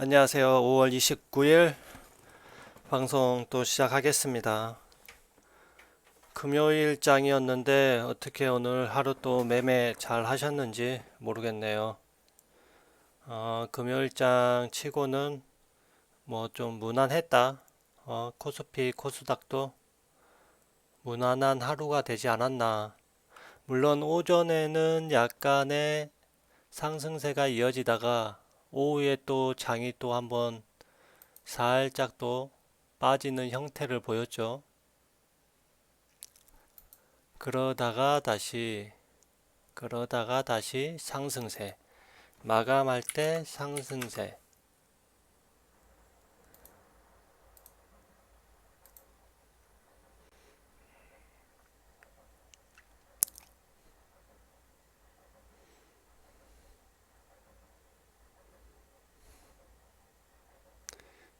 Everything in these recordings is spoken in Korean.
안녕하세요. 5월 29일 방송 또 시작하겠습니다. 금요일장이었는데 어떻게 오늘 하루 또 매매 잘 하셨는지 모르겠네요. 어, 금요일장 치고는 뭐 좀 무난했다. 어, 코스피, 코스닥도 무난한 하루가 되지 않았나. 물론 오전에는 약간의 상승세가 이어지다가 오후에 또 장이 또 한번 살짝 또 빠지는 형태를 보였죠. 그러다가 다시 그러다가 다시 상승세 마감할 때 상승세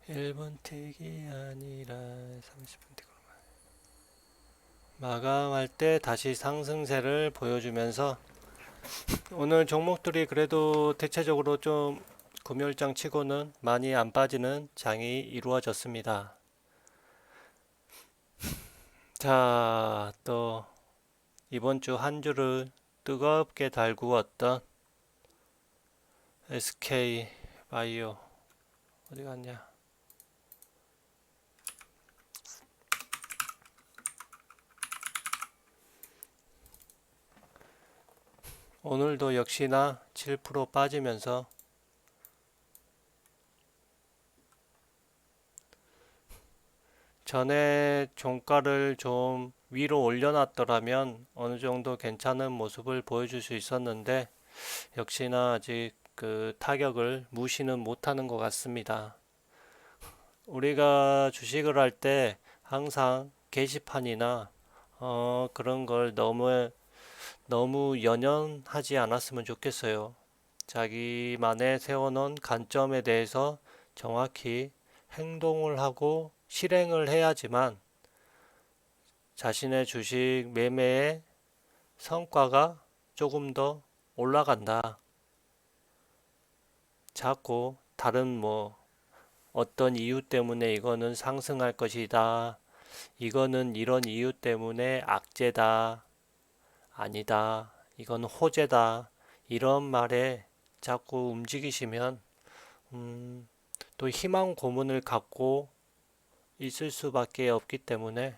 일분 틱이 아니라 30분 틱으로 마감할 때 다시 상승세를 보여주면서 오늘 종목들이 그래도 대체적으로 좀 금요일장 치고는 많이 안 빠지는 장이 이루어졌습니다. 자, 또 이번 주 한 주를 뜨겁게 달구었던 SK 바이오 어디 갔냐? 오늘도 역시나 7% 빠지면서 전에 종가를 좀 위로 올려놨더라면 어느 정도 괜찮은 모습을 보여줄 수 있었는데 역시나 아직 그 타격을 무시는 못하는 것 같습니다. 우리가 주식을 할 때 항상 게시판이나 어, 그런 걸 너무 너무 연연하지 않았으면 좋겠어요. 자기만의 세워놓은 관점에 대해서 정확히 행동을 하고 실행을 해야지만 자신의 주식 매매의 성과가 조금 더 올라간다. 자꾸 다른 뭐 어떤 이유 때문에 이거는 상승할 것이다. 이거는 이런 이유 때문에 악재다. 아니다. 이건 호재다. 이런 말에 자꾸 움직이시면 음, 또 희망 고문을 갖고 있을 수밖에 없기 때문에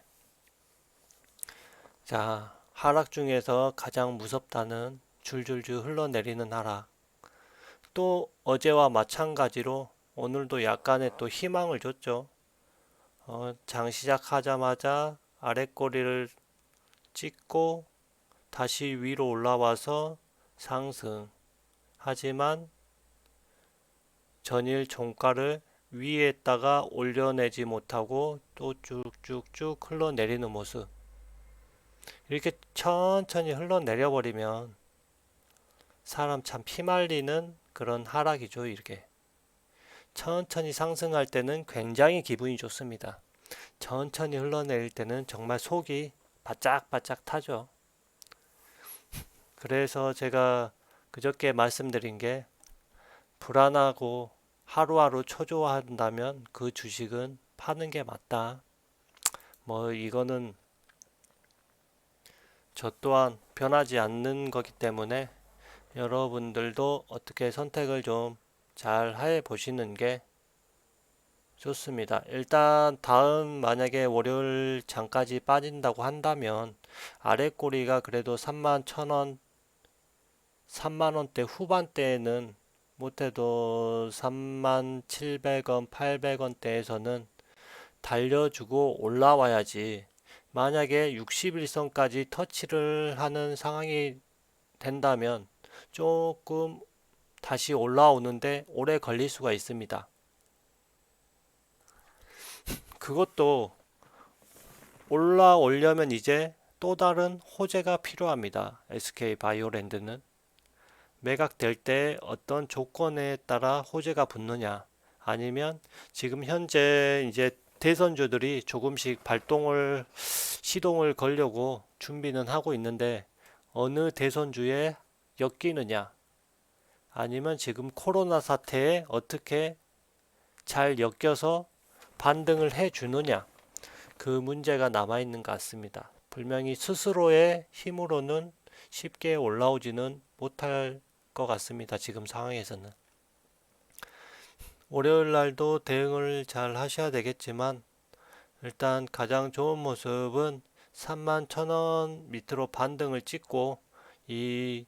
자, 하락 중에서 가장 무섭다는 줄줄줄 흘러내리는 하락. 또 어제와 마찬가지로 오늘도 약간의 또 희망을 줬죠. 어, 장 시작하자마자 아랫꼬리를 찍고 다시 위로 올라와서 상승. 하지만 전일 종가를 위에다가 올려내지 못하고 또 쭉쭉쭉 흘러내리는 모습. 이렇게 천천히 흘러내려 버리면 사람 참 피말리는 그런 하락이죠, 이렇게. 천천히 상승할 때는 굉장히 기분이 좋습니다. 천천히 흘러내릴 때는 정말 속이 바짝바짝 타죠. 그래서 제가 그저께 말씀드린 게 불안하고 하루하루 초조한다면 그 주식은 파는 게 맞다. 뭐 이거는 저 또한 변하지 않는 거기 때문에 여러분들도 어떻게 선택을 좀 잘 해 보시는 게 좋습니다. 일단 다음 만약에 월요일 장까지 빠진다고 한다면 아래 꼬리가 그래도 3만 1천원 3만 원대 후반대에는 못해도 3만 700원, 800원대에서는 달려주고 올라와야지. 만약에 61선까지 터치를 하는 상황이 된다면 조금 다시 올라오는데 오래 걸릴 수가 있습니다. 그것도 올라오려면 이제 또 다른 호재가 필요합니다. SK 바이오랜드는. 매각될 때 어떤 조건에 따라 호재가 붙느냐 아니면 지금 현재 이제 대선주들이 조금씩 발동을 시동을 걸려고 준비는 하고 있는데 어느 대선주에 엮이느냐 아니면 지금 코로나 사태에 어떻게 잘 엮여서 반등을 해 주느냐 그 문제가 남아 있는 것 같습니다. 분명히 스스로의 힘으로는 쉽게 올라오지는 못할 것 같습니다. 지금 상황에서는. 월요일 날도 대응을 잘 하셔야 되겠지만 일단 가장 좋은 모습은 3만 1천원 밑으로 반등을 찍고 이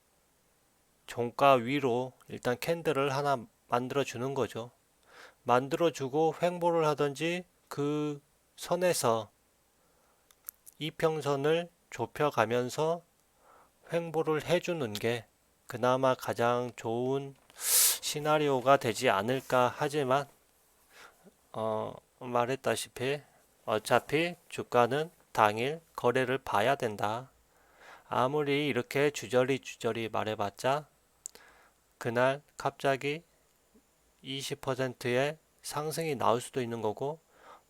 종가 위로 일단 캔들을 하나 만들어 주는 거죠. 만들어 주고 횡보를 하든지 그 선에서 이평선을 좁혀 가면서 횡보를 해 주는 게 그나마 가장 좋은 시나리오가 되지 않을까 하지만 어, 말했다시피 어차피 주가는 당일 거래를 봐야 된다. 아무리 이렇게 주저리 주저리 말해봤자 그날 갑자기 20%의 상승이 나올 수도 있는 거고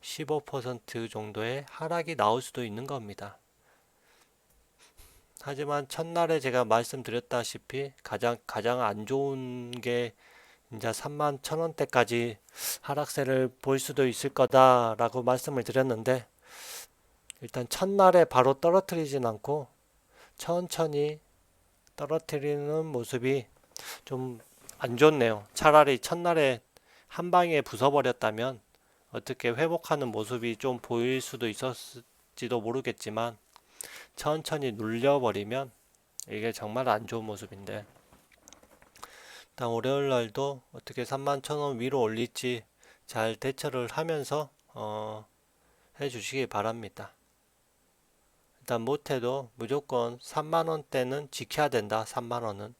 15% 정도의 하락이 나올 수도 있는 겁니다. 하지만 첫날에 제가 말씀드렸다시피 가장 가장 안 좋은 게 이제 3만 천 원대까지 하락세를 볼 수도 있을 거다라고 말씀을 드렸는데 일단 첫날에 바로 떨어뜨리진 않고 천천히 떨어뜨리는 모습이 좀 안 좋네요. 차라리 첫날에 한 방에 부숴버렸다면 어떻게 회복하는 모습이 좀 보일 수도 있었을지도 모르겠지만 천천히 눌려버리면 이게 정말 안 좋은 모습인데 일단 월요일 날도 어떻게 3만 천원 위로 올릴지 잘 대처를 하면서 어, 해주시기 바랍니다. 일단 못해도 무조건 3만원대는 지켜야 된다. 3만원은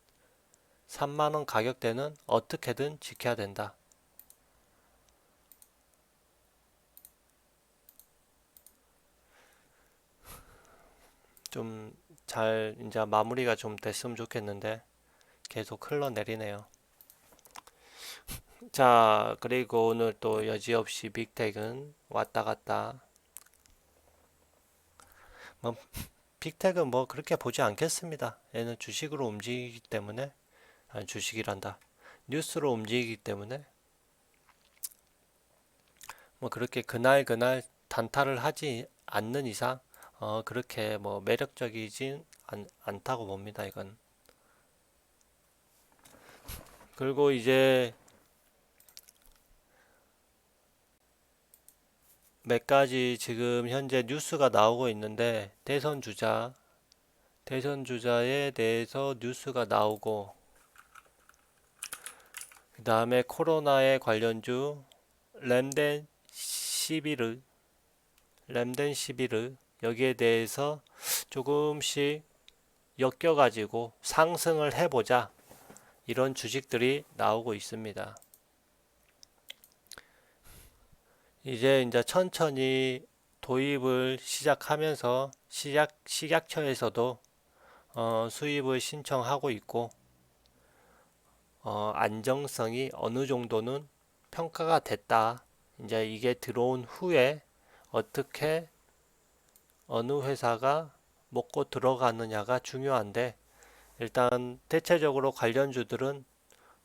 3만원 가격대는 어떻게든 지켜야 된다. 좀 잘 이제 마무리가 좀 됐으면 좋겠는데 계속 흘러내리네요. 자, 그리고 오늘 또 여지없이 빅텍은 왔다 갔다. 뭐 빅텍은 뭐 그렇게 보지 않겠습니다. 얘는 주식으로 움직이기 때문에 아니 주식이란다. 뉴스로 움직이기 때문에 뭐 그렇게 그날 그날 단타를 하지 않는 이상 어 그렇게 뭐 매력적이진 않, 않다고 봅니다. 이건. 그리고 이제 몇 가지 지금 현재 뉴스가 나오고 있는데 대선 주자 대선 주자에 대해서 뉴스가 나오고 그 다음에 코로나에 관련주 램덴 11을 램덴 11을 여기에 대해서 조금씩 엮여가지고 상승을 해보자 이런 주식들이 나오고 있습니다. 이제 이제 천천히 도입을 시작하면서 시작 식약처에서도 어, 수입을 신청하고 있고 어, 안정성이 어느 정도는 평가가 됐다. 이제 이게 들어온 후에 어떻게 어느 회사가 먹고 들어가느냐가 중요한데 일단 대체적으로 관련주들은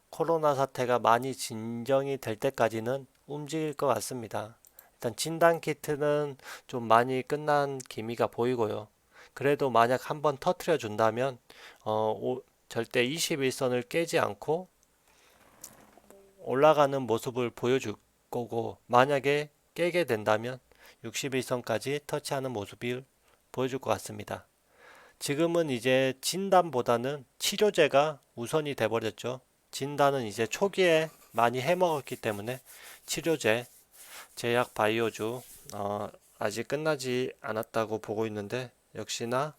코로나 사태가 많이 진정이 될 때까지는 움직일 것 같습니다. 일단 진단 키트는 좀 많이 끝난 기미가 보이고요. 그래도 만약 한번 터트려 준다면 어, 오, 절대 21선을 깨지 않고 올라가는 모습을 보여줄 거고 만약에 깨게 된다면 61선까지 터치하는 모습을 보여줄 것 같습니다. 지금은 이제 진단보다는 치료제가 우선이 돼버렸죠. 진단은 이제 초기에 많이 해먹었기 때문에 치료제, 제약 바이오주 어, 아직 끝나지 않았다고 보고 있는데 역시나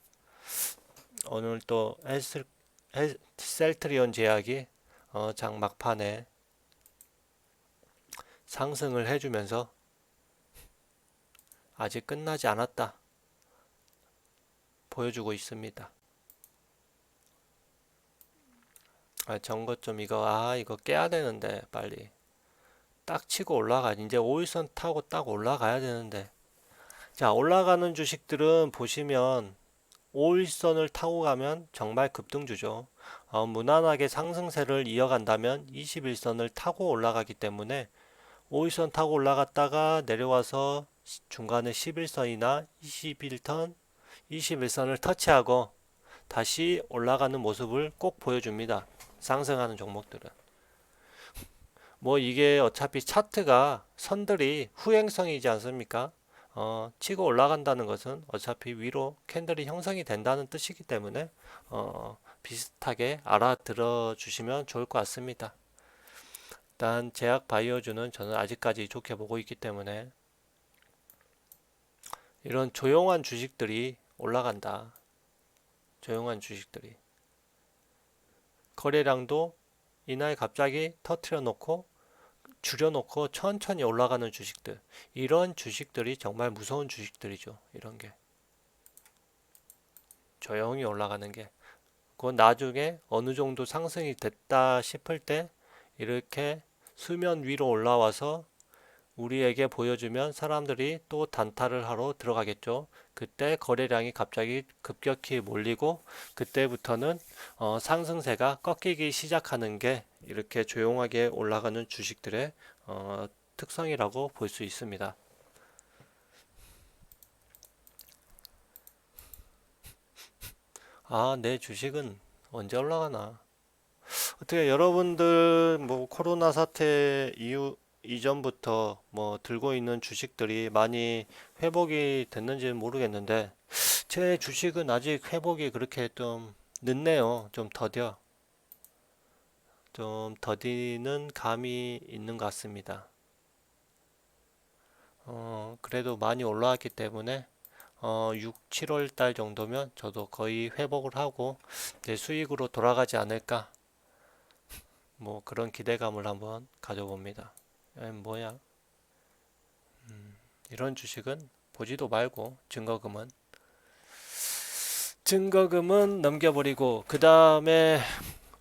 오늘 또 헬스, 헬, 셀트리온 제약이 어, 장 막판에 상승을 해주면서 아직 끝나지 않았다. 보여주고 있습니다. 아, 전거 좀 이거 아 이거 깨야 되는데 빨리. 딱 치고 올라가. 이제 5일선 타고 딱 올라가야 되는데. 자 올라가는 주식들은 보시면 5일선을 타고 가면 정말 급등주죠. 어, 무난하게 상승세를 이어간다면 21선을 타고 올라가기 때문에 5일선 타고 올라갔다가 내려와서 시- 중간에 11선이나 21턴, 21선을 터치하고 다시 올라가는 모습을 꼭 보여줍니다. 상승하는 종목들은. 뭐 이게 어차피 차트가 선들이 후행성이지 않습니까? 어, 치고 올라간다는 것은 어차피 위로 캔들이 형성이 된다는 뜻이기 때문에 어, 비슷하게 알아들어 주시면 좋을 것 같습니다. 일단 제약 바이오주는 저는 아직까지 좋게 보고 있기 때문에 이런 조용한 주식들이 올라간다. 조용한 주식들이 거래량도 이날 갑자기 터트려 놓고 줄여놓고 천천히 올라가는 주식들 이런 주식들이 정말 무서운 주식들이죠. 이런 게 조용히 올라가는 게 그건 나중에 어느 정도 상승이 됐다 싶을 때 이렇게 수면 위로 올라와서 우리에게 보여주면 사람들이 또 단타를 하러 들어가겠죠. 그때 거래량이 갑자기 급격히 몰리고 그때부터는 어, 상승세가 꺾이기 시작하는 게 이렇게 조용하게 올라가는 주식들의 어, 특성이라고 볼 수 있습니다. 아, 내 주식은 언제 올라가나? 어떻게 여러분들 뭐 코로나 사태 이후 이전부터 뭐 들고 있는 주식들이 많이 회복이 됐는지는 모르겠는데 제 주식은 아직 회복이 그렇게 좀 늦네요. 좀 더뎌. 좀 더디는 감이 있는 것 같습니다. 어, 그래도 많이 올라왔기 때문에 어, 6, 7월 달 정도면 저도 거의 회복을 하고 내 수익으로 돌아가지 않을까 뭐 그런 기대감을 한번 가져봅니다. 에, 뭐야? 음, 이런 주식은 보지도 말고 증거금은 증거금은 넘겨버리고 그 다음에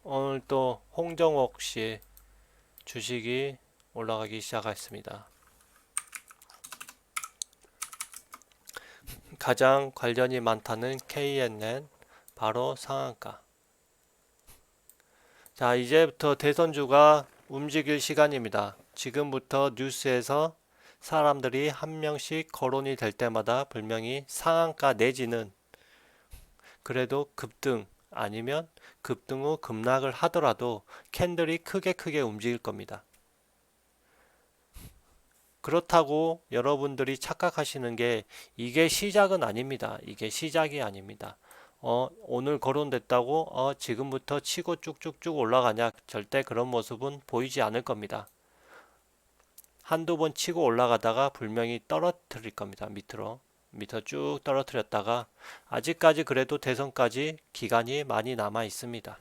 오늘 또 홍정옥 씨 주식이 올라가기 시작했습니다. 가장 관련이 많다는 KNN 바로 상한가. 자, 이제부터 대선주가 움직일 시간입니다. 지금부터 뉴스에서 사람들이 한 명씩 거론이 될 때마다 분명히 상한가 내지는 그래도 급등 아니면 급등 후 급락을 하더라도 캔들이 크게 크게 움직일 겁니다. 그렇다고 여러분들이 착각하시는 게 이게 시작은 아닙니다. 이게 시작이 아닙니다. 어, 오늘 거론됐다고 어, 지금부터 치고 쭉쭉쭉 올라가냐? 절대 그런 모습은 보이지 않을 겁니다. 한두 번 치고 올라가다가 분명히 떨어뜨릴 겁니다. 밑으로. 밑으로 쭉 떨어뜨렸다가 아직까지 그래도 대선까지 기간이 많이 남아 있습니다.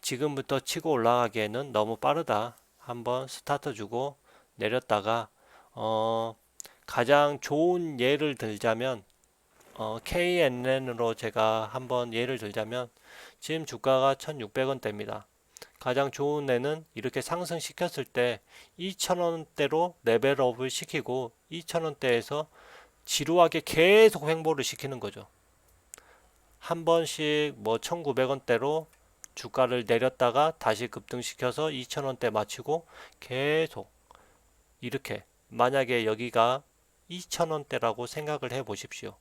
지금부터 치고 올라가기에는 너무 빠르다. 한번 스타트 주고 내렸다가 어, 가장 좋은 예를 들자면 어, KNN으로 제가 한번 예를 들자면 지금 주가가 1600원대입니다. 가장 좋은 애는 이렇게 상승시켰을 때 2,000원대로 레벨업을 시키고 2,000원대에서 지루하게 계속 횡보를 시키는 거죠. 한 번씩 뭐 1,900원대로 주가를 내렸다가 다시 급등시켜서 2,000원대 맞추고 계속 이렇게 만약에 여기가 2,000원대라고 생각을 해 보십시오.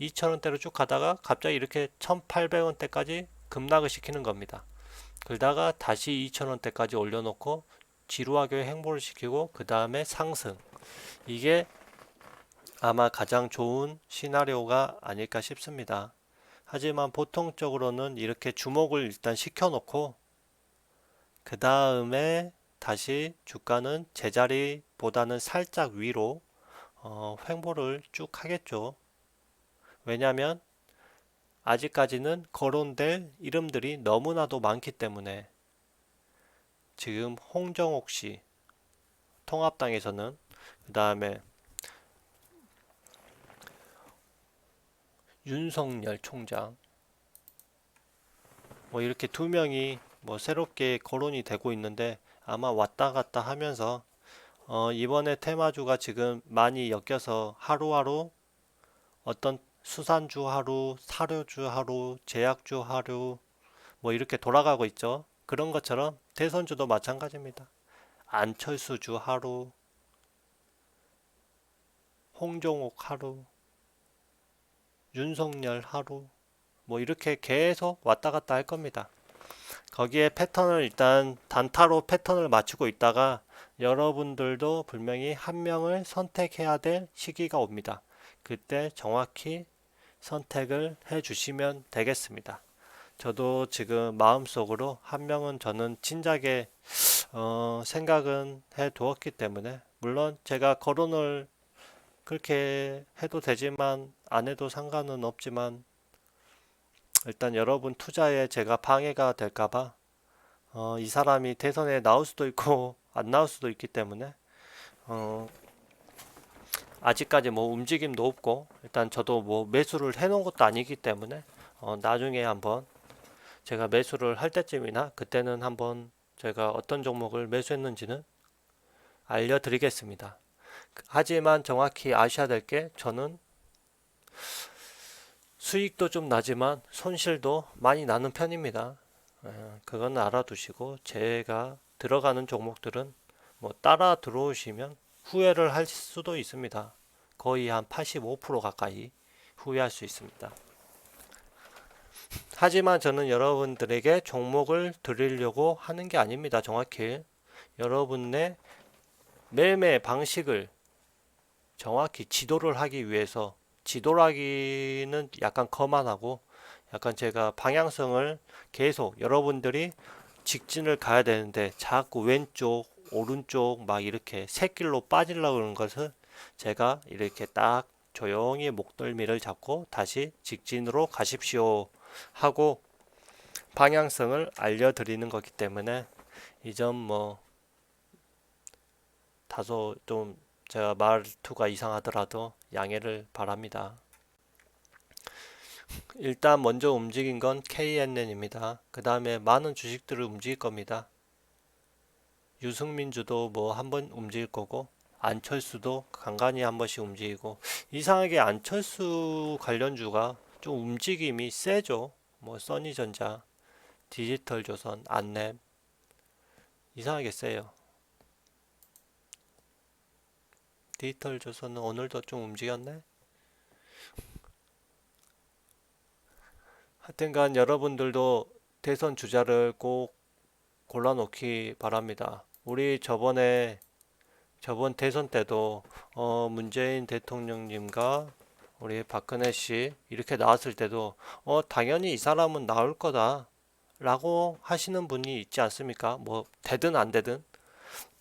2,000원대로 쭉 가다가 갑자기 이렇게 1,800원대까지 급락을 시키는 겁니다. 그러다가 다시 2,000원대까지 올려놓고 지루하게 행보를 시키고 그 다음에 상승. 이게 아마 가장 좋은 시나리오가 아닐까 싶습니다. 하지만 보통적으로는 이렇게 주목을 일단 시켜놓고 그 다음에 다시 주가는 제자리보다는 살짝 위로 어, 횡보를 쭉 하겠죠. 왜냐하면 아직까지는 거론될 이름들이 너무나도 많기 때문에 지금 홍정옥 씨 통합당에서는 그 다음에 윤석열 총장 뭐 이렇게 두 명이 뭐 새롭게 거론이 되고 있는데 아마 왔다 갔다 하면서 어 이번에 테마주가 지금 많이 엮여서 하루하루 어떤 수산주 하루, 사료주 하루, 제약주 하루 뭐 이렇게 돌아가고 있죠. 그런 것처럼 대선주도 마찬가지입니다. 안철수주 하루, 홍종욱 하루, 윤석열 하루, 뭐 이렇게 계속 왔다 갔다 할 겁니다. 거기에 패턴을 일단 단타로 패턴을 맞추고 있다가 여러분들도 분명히 한 명을 선택해야 될 시기가 옵니다. 그때 정확히 선택을 해 주시면 되겠습니다. 저도 지금 마음속으로 한 명은 저는 진작에 어, 생각은 해 두었기 때문에 물론 제가 거론을 그렇게 해도 되지만 안 해도 상관은 없지만 일단 여러분 투자에 제가 방해가 될까봐 어, 이 사람이 대선에 나올 수도 있고 안 나올 수도 있기 때문에 어, 아직까지 뭐 움직임도 없고 일단 저도 뭐 매수를 해놓은 것도 아니기 때문에 어, 나중에 한번 제가 매수를 할 때쯤이나 그때는 한번 제가 어떤 종목을 매수했는지는 알려드리겠습니다. 하지만 정확히 아셔야 될 게 저는 수익도 좀 나지만 손실도 많이 나는 편입니다. 에, 그건 알아두시고 제가 들어가는 종목들은 뭐 따라 들어오시면 후회를 할 수도 있습니다. 거의 한 85% 가까이 후회할 수 있습니다. 하지만 저는 여러분들에게 종목을 드리려고 하는 게 아닙니다. 정확히 여러분의 매매 방식을 정확히 지도를 하기 위해서 지도라기는 약간 거만하고 약간 제가 방향성을 계속 여러분들이 직진을 가야 되는데 자꾸 왼쪽 오른쪽 막 이렇게 새길로 빠지려고 그러는 것을 제가 이렇게 딱 조용히 목덜미를 잡고 다시 직진으로 가십시오 하고 방향성을 알려드리는 거기 때문에 이 점 뭐 다소 좀 제가 말투가 이상하더라도 양해를 바랍니다. 일단 먼저 움직인 건 KNN입니다. 그 다음에 많은 주식들을 움직일 겁니다. 유승민 주도 뭐 한번 움직일 거고 안철수도 간간히 한 번씩 움직이고 이상하게 안철수 관련주가 좀 움직임이 세죠. 뭐 써니전자, 디지털조선, 안랩 이상하게 세요. 디지털조선은 오늘도 좀 움직였네. 하여튼간 여러분들도 대선 주자를 꼭 골라놓기 바랍니다. 우리 저번에 저번 대선 때도 어 문재인 대통령님과 우리 박근혜 씨 이렇게 나왔을 때도 어 당연히 이 사람은 나올 거다 라고 하시는 분이 있지 않습니까? 뭐 되든 안 되든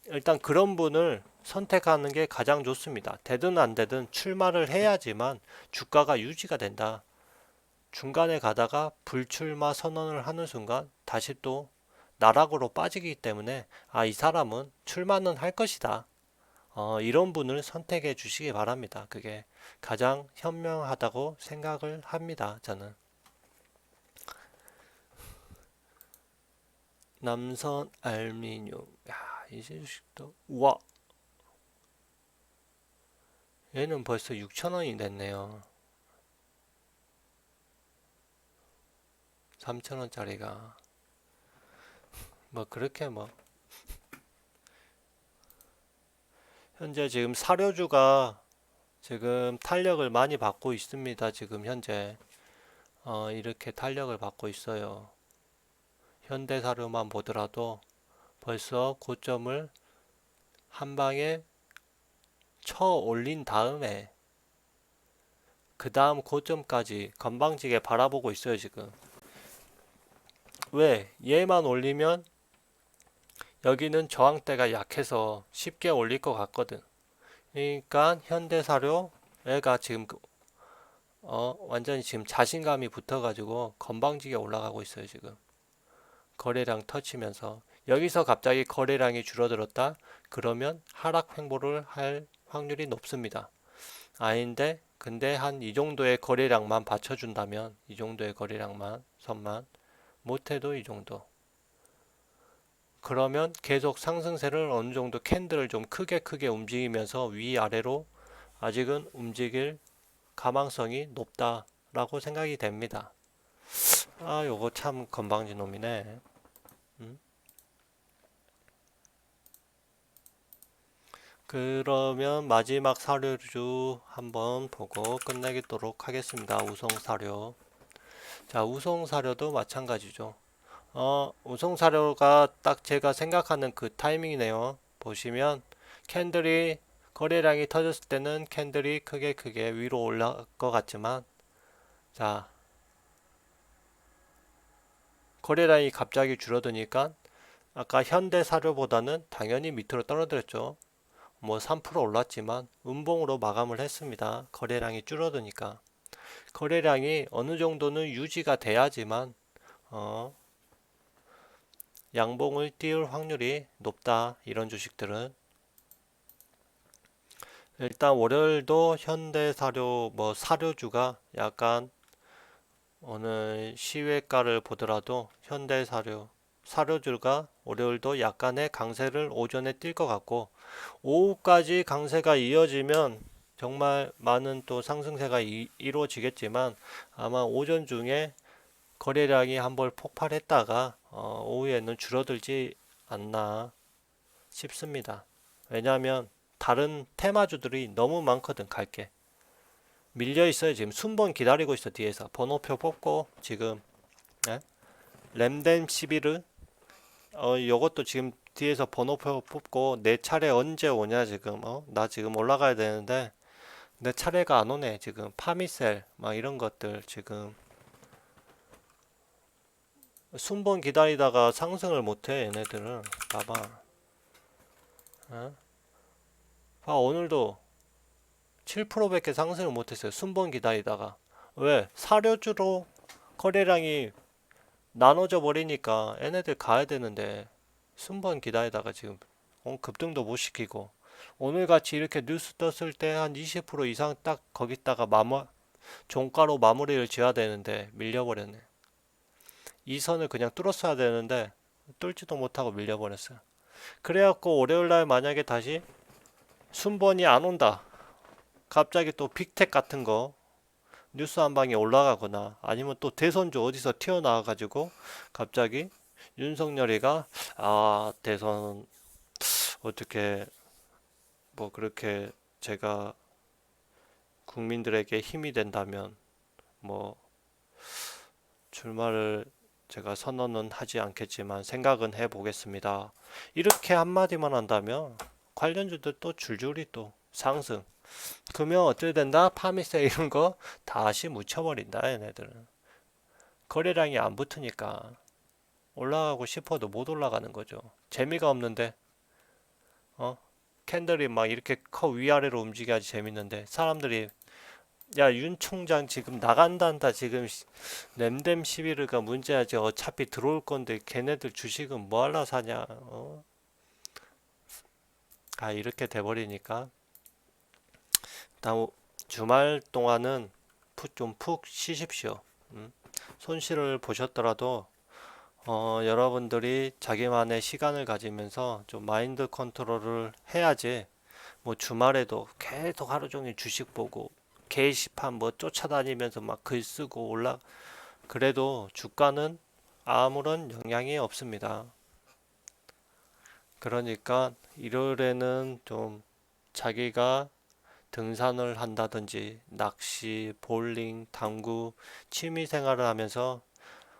일단 그런 분을 선택하는 게 가장 좋습니다. 되든 안 되든 출마를 해야지만 주가가 유지가 된다. 중간에 가다가 불출마 선언을 하는 순간 다시 또 나락으로 빠지기 때문에 아, 이 사람은 출마는 할 것이다. 어, 이런 분을 선택해 주시기 바랍니다. 그게 가장 현명하다고 생각을 합니다. 저는. 남선 알미늄. 야, 이 주식도 우와. 얘는 벌써 6,000원이 됐네요. 3,000원짜리가 뭐 그렇게 뭐 현재 지금 사료주가 지금 탄력을 많이 받고 있습니다. 지금 현재 어, 이렇게 탄력을 받고 있어요. 현대 사료만 보더라도 벌써 고점을 한 방에 쳐 올린 다음에 그 다음 고점까지 건방지게 바라보고 있어요 지금 왜 얘만 올리면 여기는 저항대가 약해서 쉽게 올릴 것 같거든. 그러니까 현대사료 얘가 지금 그- 어 완전히 지금 자신감이 붙어 가지고 건방지게 올라가고 있어요 지금. 거래량 터치면서. 여기서 갑자기 거래량이 줄어들었다? 그러면 하락 횡보를 할 확률이 높습니다. 아닌데 근데 한 이 정도의 거래량만 받쳐준다면 이 정도의 거래량만 선만 못해도 이 정도 그러면 계속 상승세를 어느 정도 캔들을 좀 크게 크게 움직이면서 위아래로 아직은 움직일 가망성이 높다라고 생각이 됩니다. 아 요거 참 건방진 놈이네. 그러면 마지막 사료주 한번 보고 끝내도록 하겠습니다. 우송 사료. 자, 우송 사료도 마찬가지죠. 어, 우송 사료가 딱 제가 생각하는 그 타이밍이네요. 보시면 캔들이 거래량이 터졌을 때는 캔들이 크게 크게 위로 올라갈 것 같지만 자 거래량이 갑자기 줄어드니까 아까 현대 사료보다는 당연히 밑으로 떨어졌죠. 뭐 3% 올랐지만 음봉으로 마감을 했습니다. 거래량이 줄어드니까 거래량이 어느 정도는 유지가 돼야지만 어, 양봉을 띄울 확률이 높다. 이런 주식들은 일단 월요일도 현대사료 뭐 사료주가 약간 오늘 시외가를 보더라도 현대사료 사료주가 월요일도 약간의 강세를 오전에 띌 것 같고 오후까지 강세가 이어지면 정말 많은 또 상승세가 이, 이루어지겠지만 아마 오전 중에 거래량이 한번 폭발했다가 어, 오후에는 줄어들지 않나 싶습니다. 왜냐하면 다른 테마주들이 너무 많거든 갈게. 밀려 있어요. 지금 순번 기다리고 있어 뒤에서. 번호표 뽑고 지금 예? 램댐 11을 어 요것도 지금 뒤에서 번호표 뽑고 내 차례 언제 오냐 지금. 어? 나 지금 올라가야 되는데 내 차례가 안 오네 지금. 파미셀 막 이런 것들 지금 순번 기다리다가 상승을 못해 얘네들은. 봐봐. 어? 봐 오늘도 7%밖에 상승을 못했어요 순번 기다리다가. 왜? 사료주로 거래량이 나눠져 버리니까 얘네들 가야 되는데 순번 기다리다가 지금 어, 급등도 못 시키고. 오늘 같이 이렇게 뉴스 떴을 때 한 20% 이상 딱 거기다가 마무 종가로 마무리를 지어야 되는데 밀려버렸네 이 선을 그냥 뚫었어야 되는데 뚫지도 못하고 밀려버렸어요. 그래갖고 월요일날 만약에 다시 순번이 안 온다. 갑자기 또 빅텍 같은 거 뉴스 한 방에 올라가거나 아니면 또 대선주 어디서 튀어나와 가지고 갑자기 윤석열이가 아 대선 어떻게 뭐 그렇게 제가 국민들에게 힘이 된다면 뭐 출마를 제가 선언은 하지 않겠지만 생각은 해 보겠습니다. 이렇게 한마디만 한다면 관련주들 또 줄줄이 또 상승 그러면 어떻게 된다? 파미세 이런 거 다시 묻혀버린다 얘네들은 거래량이 안 붙으니까 올라가고 싶어도 못 올라가는 거죠 재미가 없는데 어 캔들이 막 이렇게 커 위아래로 움직여야지 재밌는데 사람들이 야 윤 총장 지금 나간단다 지금 램댐 11가 문제야지 어차피 들어올 건데 걔네들 주식은 뭐 하려 사냐 어? 아 이렇게 돼버리니까 다음 주말 동안은 좀푹 쉬십시오. 음? 손실을 보셨더라도 어, 여러분들이 자기만의 시간을 가지면서 좀 마인드 컨트롤을 해야지 뭐 주말에도 계속 하루 종일 주식 보고 게시판 뭐 쫓아다니면서 막 글 쓰고 올라 그래도 주가는 아무런 영향이 없습니다. 그러니까 일요일에는 좀 자기가 등산을 한다든지 낚시, 볼링, 당구, 취미 생활을 하면서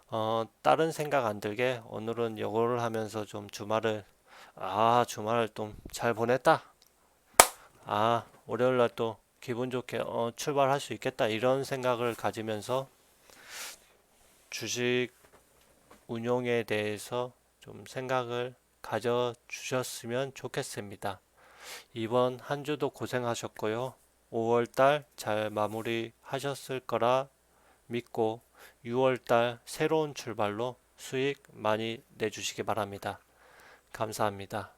어, 다른 생각 안 들게 오늘은 요거를 하면서 좀 주말을 아 주말을 좀 잘 보냈다. 아 월요일 날또 기분 좋게 어, 출발할 수 있겠다 이런 생각을 가지면서 주식 운용에 대해서 좀 생각을 가져 주셨으면 좋겠습니다. 이번 한 주도 고생하셨고요. 5월달 잘 마무리 하셨을 거라 믿고 6월달 새로운 출발로 수익 많이 내주시기 바랍니다. 감사합니다.